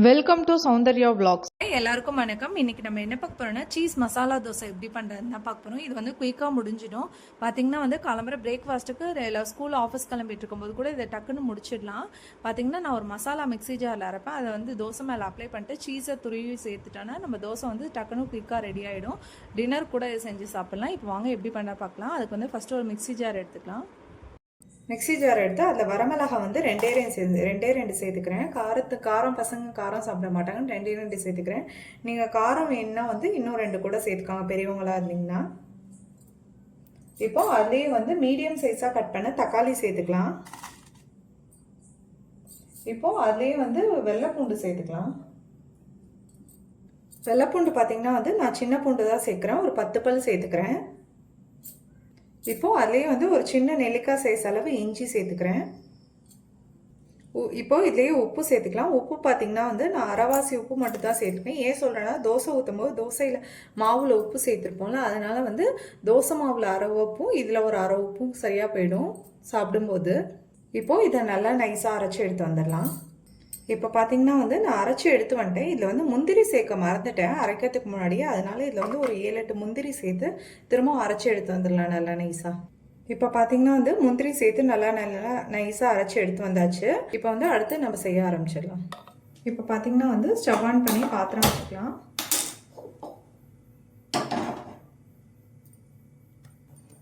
Welcome to Soundarya vlogs. எல்லாருக்கும் வணக்கம். இன்னைக்கு நம்ம என்ன பார்க்க போறோம்னா சீஸ் மசாலா தோசை எப்படி பண்றதுன்னு தான் பார்க்க போறோம். இது வந்து குயிக்காக முடிஞ்சிடும். பார்த்தீங்கன்னா வந்து கிளம்புற பிரேக்ஃபாஸ்ட்டுக்கு எல்லா ஸ்கூல் ஆஃபீஸ் கிளம்பிட்டு இருக்கும்போது கூட இதை டக்குன்னு முடிச்சிடலாம். பார்த்தீங்கன்னா நான் ஒரு மசாலா மிக்ஸி ஜாரில் அரைப்பேன். அதை வந்து தோசை மேலே அப்ளை பண்ணிட்டு சீஸை துருவி சேர்த்துட்டோன்னா நம்ம தோசை வந்து டக்குன்னு குயிக்காக ரெடி ஆகிடும் டின்னர் கூட இதை செஞ்சு சாப்பிட்லாம். இப்போ வாங்க எப்படி பண்ண பார்க்கலாம். அதுக்கு வந்து ஃபஸ்ட்டு ஒரு மிக்ஸி ஜார் எடுத்துக்கலாம். மிக்ஸி ஜார் எடுத்து அதில் வரமிளகா வந்து ரெண்டே ரெண்டு சேர்ந்து ரெண்டே ரெண்டு சேர்த்துக்கிறேன். காரத்து காரம் பசங்க காரம் சாப்பிட மாட்டாங்கன்னு ரெண்டே ரெண்டு சேர்த்துக்கிறேன். நீங்கள் காரம் வேணும்னா வந்து இன்னும் ரெண்டு கூட சேர்த்துக்காங்க பெரியவங்களா இருந்தீங்கன்னா. இப்போ அதுலேயே வந்து மீடியம் சைஸாக கட் பண்ண தக்காளி சேர்த்துக்கலாம். இப்போ அதுலேயே வந்து வெள்ளைப்பூண்டு சேர்த்துக்கலாம். வெள்ளைப்பூண்டு பார்த்தீங்கன்னா வந்து நான் சின்ன பூண்டு தான் சேர்க்குறேன் ஒரு பத்து பல் சேர்த்துக்கிறேன். இப்போது அதுலேயே வந்து ஒரு சின்ன நெல்லிக்காய் சைஸ் அளவு இஞ்சி சேர்த்துக்கிறேன். உ- இதுலேயே உப்பு சேர்த்துக்கலாம். உப்பு பார்த்தீங்கன்னா வந்து நான் அரைவாசி உப்பு மட்டும் தான் சேர்த்துப்பேன். ஏன் சொல்கிறேன்னா தோசை ஊற்றும் போது தோசையில் மாவில் உப்பு சேர்த்துருப்போம்ல அதனால் வந்து தோசை மாவில் அரை உப்பும் இதில் ஒரு அரை உப்பும் சரியாக போயிடும் சாப்பிடும்போது. இப்போது இதை நல்லா நைஸாக அரைச்சி எடுத்து வந்துடலாம். இப்போ பார்த்தீங்கன்னா வந்து நான் அரைச்சி எடுத்து வந்துட்டேன். இதில் வந்து முந்திரி சேர்க்க மறந்துட்டேன். அரைக்கிறதுக்கு முன்னாடியே அதனால இதில் வந்து ஒரு ஏழு எட்டு முந்திரி சேர்த்து திரும்ப அரைச்சி எடுத்து வந்துடலாம் நல்லா நைஸாக இப்போ பார்த்தீங்கன்னா வந்து முந்திரி சேர்த்து நல்லா நல்லா நைஸாக அரைச்சி எடுத்து வந்தாச்சு. இப்போ வந்து அடுத்து நம்ம செய்ய ஆரம்பிச்சிடலாம். இப்போ பார்த்தீங்கன்னா வந்து ஸ்டவ் ஆன் பண்ணி பாத்திரம் வச்சுக்கலாம்.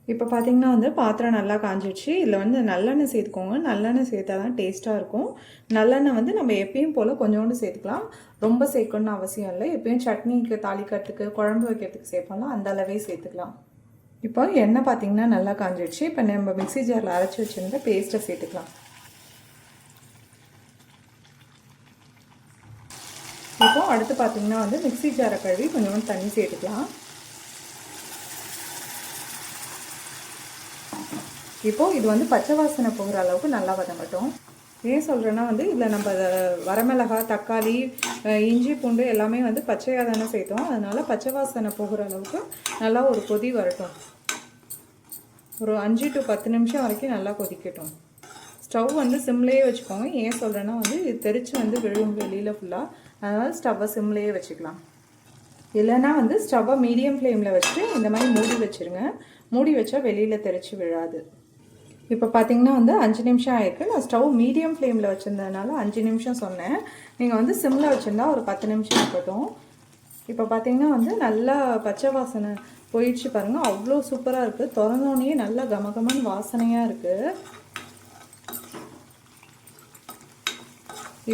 இப்போ பார்த்தீங்கன்னா வந்து பாத்திரம் நல்லா காஞ்சிடுச்சு இதில் வந்து நல்லெண்ணெய் சேர்த்துக்கோங்க. நல்லெண்ணெய் சேர்த்தா தான் டேஸ்ட்டாக இருக்கும். நல்லெண்ணெய் வந்து நம்ம எப்பயும் போல் கொஞ்சோண்டு சேர்த்துக்கலாம். ரொம்ப சேர்க்கணும்னு அவசியம் இல்லை. எப்பயும் சட்னிக்கு தாளிக்கிறதுக்கு குழம்பு வைக்கிறதுக்கு சேர்ப்போம்ல அந்த அளவே சேர்த்துக்கலாம். இப்போ எண்ணெய் பார்த்தீங்கன்னா நல்லா காஞ்சிடுச்சு இப்போ நம்ம மிக்ஸி ஜாரில் அரைச்சி வச்சுருந்த பேஸ்ட்டை சேர்த்துக்கலாம். இப்போ அடுத்து பார்த்திங்கன்னா வந்து மிக்ஸி ஜாரை கழுவி கொஞ்சோண்டு தண்ணி சேர்த்துக்கலாம். இப்போது இது வந்து பச்சை வாசனை போகிற அளவுக்கு நல்லா வதங்கட்டும். ஏன் சொல்கிறேன்னா வந்து இதில் நம்ம வரமிளகா வரமிளகாய் தக்காளி இஞ்சி பூண்டு எல்லாமே வந்து பச்சையாக தானே சேர்த்தோம். அதனால் பச்சை வாசனை போகிற அளவுக்கு நல்லா ஒரு கொதி வரட்டும். ஒரு அஞ்சு டு பத்து நிமிஷம் வரைக்கும் நல்லா கொதிக்கட்டும். ஸ்டவ் வந்து சிம்லேயே வச்சுக்கோங்க. ஏன் சொல்கிறேன்னா வந்து இது தெரித்து வந்து விழும் வெளியில் ஃபுல்லாக அதனால் ஸ்டவ்வை சிம்லேயே வச்சுக்கலாம். இல்லைன்னா வந்து ஸ்டவ்வை மீடியம் ஃப்ளேமில் வச்சுட்டு இந்த மாதிரி மூடி வச்சுருங்க. மூடி வச்சா வெளியில் தெரித்து விழாது. இப்போ பார்த்தீங்கன்னா வந்து அஞ்சு நிமிஷம் ஆயிருக்கு. நான் ஸ்டவ் மீடியம் ஃப்ளேமில் வச்சுருந்ததுனால அஞ்சு நிமிஷம் சொன்னேன். நீங்கள் வந்து சிம்மில் வச்சுருந்தா ஒரு பத்து நிமிஷம் இருக்கட்டும். இப்போ பார்த்தீங்கன்னா வந்து நல்லா பச்சை வாசனை போயிடுச்சு பாருங்கள் அவ்வளோ சூப்பராக இருக்குது திறந்தோடனே நல்லா கமகமன்னு வாசனையாக இருக்குது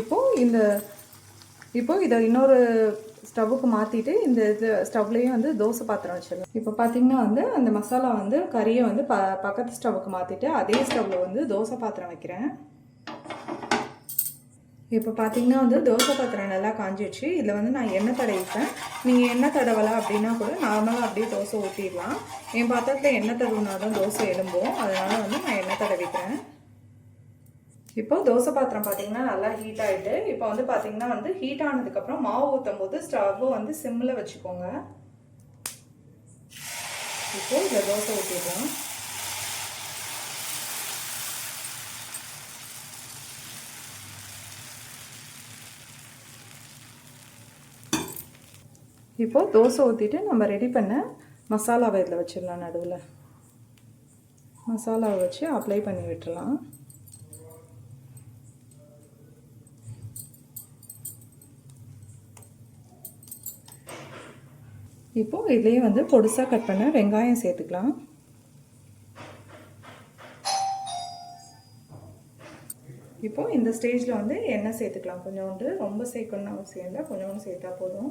இப்போது இந்த இப்போது இதை இன்னொரு ஸ்டவ்வுக்கு மாற்றிட்டு இந்த இது ஸ்டவ்லேயும் வந்து தோசை பாத்திரம் வச்சிடலாம். இப்போ பார்த்தீங்கன்னா வந்து அந்த மசாலா வந்து கறியை வந்து ப பக்கத்து ஸ்டவ்வுக்கு மாற்றிட்டு அதே ஸ்டவ்வில் வந்து தோசை பாத்திரம் வைக்கிறேன். இப்போ பார்த்தீங்கன்னா வந்து தோசை பாத்திரம் நல்லா காஞ்சிடுச்சு இதில் வந்து நான் எண்ணெய் தடவிப்பேன் நீங்கள் எண்ணெய் தடவலை அப்படின்னா கூட நார்மலாக அப்படியே தோசை ஊற்றிடலாம் என் பாத்திரத்தில் எண்ணெய் தடவுனா தான் தோசை எலும்பும் அதனால் வந்து நான் எண்ணெய் தடவிக்கிறேன். இப்போ தோசை பாத்திரம் பார்த்தீங்கன்னா நல்லா ஹீட் ஆகிட்டு இப்போ வந்து பார்த்தீங்கன்னா வந்து ஹீட் ஆனதுக்கப்புறம் மாவு ஊற்றும் போது ஸ்டவ்வை வந்து சிம்மில் வச்சுக்கோங்க. இப்போ இந்த தோசை ஊற்றிடுறோம் இப்போ தோசை ஊற்றிட்டு நம்ம ரெடி பண்ண மசாலாவை இதில் வச்சிடலாம் நடுவில். மசாலாவை வச்சு அப்ளை பண்ணி விட்டுலாம் இப்போது இதுலேயே வந்து பொடுசாக கட் பண்ண வெங்காயம் சேர்த்துக்கலாம். இப்போது இந்த ஸ்டேஜில் வந்து எண்ணெய் சேர்த்துக்கலாம். கொஞ்சோண்டு ரொம்ப சேர்க்கணும்னு அவசியம் இல்லை. கொஞ்சோண்டு சேர்த்தா போதும்.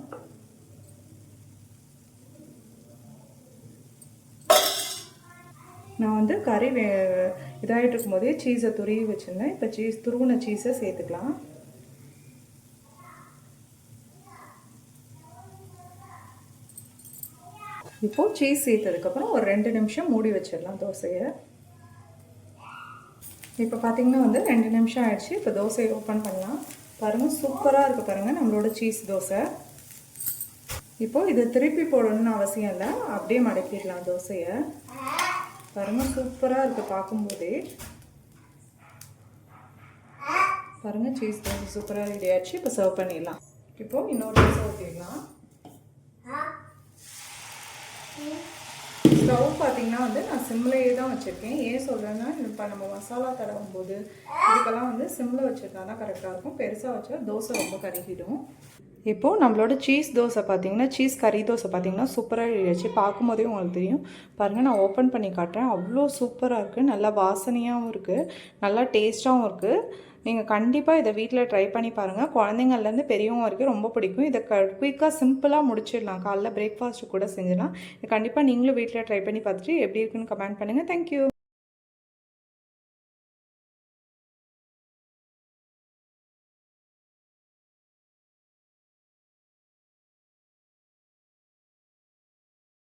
நான் வந்து கறி வே இதாகிட்டு இருக்கும்போதே சீஸை துருவி வச்சுருந்தேன். இப்போ சீஸ் துருவின சீஸை சேர்த்துக்கலாம். இப்போது சீஸ் சேர்த்ததுக்கப்புறம் ஒரு ரெண்டு நிமிஷம் மூடி வச்சிடலாம் தோசையை. இப்போ பார்த்தீங்கன்னா வந்து ரெண்டு நிமிஷம் ஆயிடுச்சு. இப்போ தோசையை ஓப்பன் பண்ணலாம். பாருங்கள் சூப்பராக இருக்குது பாருங்கள் நம்மளோட சீஸ் தோசை. இப்போது இதை திருப்பி போடணும்னு அவசியம் இல்லை. அப்படியே மடக்கிடலாம் தோசையை. பாருங்கள் சூப்பராக இருக்குது பார்க்கும்போதே. பாருங்கள் சீஸ் தோசை சூப்பராக ரெடி ஆச்சு இப்போ சர்வ் பண்ணிடலாம். இப்போது இன்னொரு தோசை ஊற்றிடலாம் ஸ்டவ் பார்த்தீங்கன்னா வந்து நான் சிம்லேயே தான் வச்சுருக்கேன். ஏன் சொல்கிறேன்னா இப்போ நம்ம மசாலா தடவும் போது இதுக்கெல்லாம் வந்து சிம்மில் வச்சுருந்தா தான் கரெக்டாக இருக்கும். பெருசாக வச்சா தோசை ரொம்ப கருகிடும். இப்போது நம்மளோட சீஸ் தோசை பார்த்தீங்கன்னா சீஸ் கறி தோசை பார்த்தீங்கன்னா சூப்பராக எழுதியாச்சு பார்க்கும்போதே உங்களுக்கு தெரியும். பாருங்கள் நான் ஓப்பன் பண்ணி காட்டுறேன். அவ்வளோ சூப்பராக இருக்குது நல்லா வாசனையாகவும் இருக்குது நல்லா டேஸ்ட்டாகவும் இருக்குது நீங்கள் கண்டிப்பாக இதை வீட்டில் ட்ரை பண்ணி பாருங்கள் குழந்தைங்கள்லேருந்து பெரியவங்க வரைக்கும் ரொம்ப பிடிக்கும். இதை க குயிக்காக சிம்பிளாக முடிச்சிடலாம். காலைல பிரேக்ஃபாஸ்ட்டு கூட செஞ்சிடலாம். இது கண்டிப்பாக நீங்களும் வீட்டில் ட்ரை பண்ணி பார்த்துட்டு எப்படி இருக்குன்னு கமெண்ட் பண்ணுங்கள் தேங்க்யூ